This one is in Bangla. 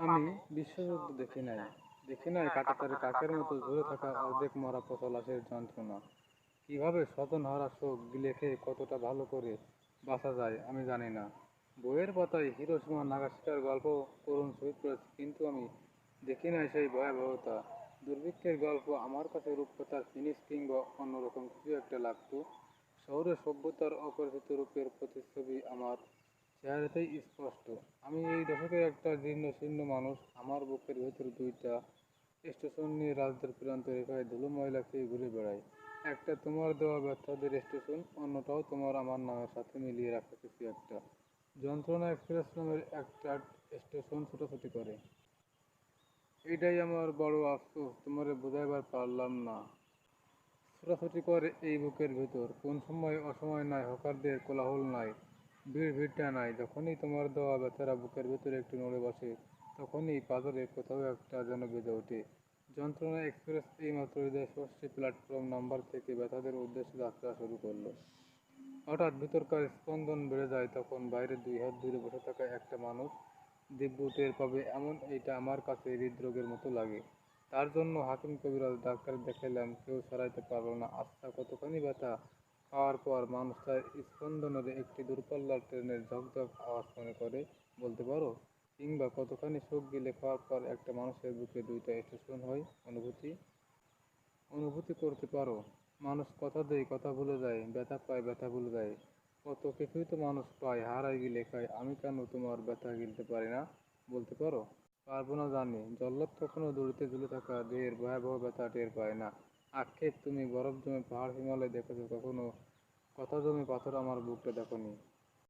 আমি বিশ্বযুদ্ধ দেখি নাই। দেখি নাই কাটাতারে কাকের মতো ঝরে থাকা অর্ধেক মরা পচা লাশের যন্ত্রণা। কীভাবে স্বজন হারা শোক গিলে খেয়ে কতটা ভালো করে বাঁচা যায় আমি জানি না। বইয়ের পাতায় হিরোসীমা নাগাশিকার গল্প করুন শহীদ করেছে কিন্তু আমি দেখি নাই সেই ভয়াবহতা। দুর্ভিক্ষের গল্প আমার কাছে রূপকথার ফিনিশ কিংবা অন্যরকম কিছু একটা লাগতো। শহরের সভ্যতার অপরিচিত রূপের প্রতিচ্ছবি আমার চেহারাতেই স্পষ্ট। আমি এই দশকের একটা জীর্ণ শীর্ণ মানুষ। আমার বুকের ভেতর দুইটা স্টেশন নিয়ে রাজদের প্রান্ত রেখায় ধুলো ময়লা খেয়ে ঘুরে বেড়াই একটা তোমার দেওয়া ব্যর্থদের স্টেশন, অন্যটাও তোমার আমার নামের সাথে মিলিয়ে রাখা কিছু একটা। যন্ত্রণা এক্সপ্রেস নামের একটা স্টেশন ছোটাছুটি করে। এটাই আমার বড় আফসোস, তোমারে বোঝাইবার পারলাম না। ছোটাছুটি করে এই বুকের ভেতর, কোন সময় অসময় নাই, হকারদের কোলাহল নাই। ভিড়, ভিড়টা নাই। যখনই তোমার দেওয়া ব্যথারা বুকের ভেতরে একটু নড়ে বসে, তখনই পাথরে কোথাও একটা যেন বেজে ওঠে। যন্ত্রণা এক্সপ্রেস এইমাত্র হৃদয় ষষ্ঠী প্ল্যাটফর্ম নাম্বার থেকে ব্যথাদের উদ্দেশ্যে যাত্রা শুরু করল। হঠাৎ ভিতরকার স্পন্দন বেড়ে যায়, তখন বাইরে দুই হাত দূরে বসে থাকা একটা মানুষ দিব্য টের পাবে, এমন এইটা আমার কাছে হৃদরোগের মতো লাগে। তার জন্য হাকিম কবিরাজ ডাক্তার দেখাইলাম, কেউ সরাইতে পারল না। আচ্ছা কতখানি ব্যথা? পাওয়ার পর মানুষটার স্পন্দনের একটি দূরপাল্লার ট্রেনের ঝকঝক আওয়াজ মনে করে, বলতে পারো? কিংবা কতখানি শোক গিলে খাওয়ার পর একটা মানুষের বুকে দুইটা স্টেশন হয়? অনুভূতি? অনুভূতি করতে পারো। মানুষ কথা দেয়, কথা ভুলে যায়, ব্যথা পায়, ব্যথা ভুলে যায়। কত কিছুই তো মানুষ পায় হারাই গিলে খায়। আমি কেন তোমার ব্যথা গিলতে পারি না? বলতে পারো? পারব না জানি। জল্লাদ কখনো দড়িতে ঝুলে থাকা দেহের ভয়াবহ ব্যথা টের পায় না। আক্ষেপ তুমি বরফ জমে পাহাড় হিমালয় দেখেছ কখনো কথা জমে পাথর আমার বুকটা দেখনি।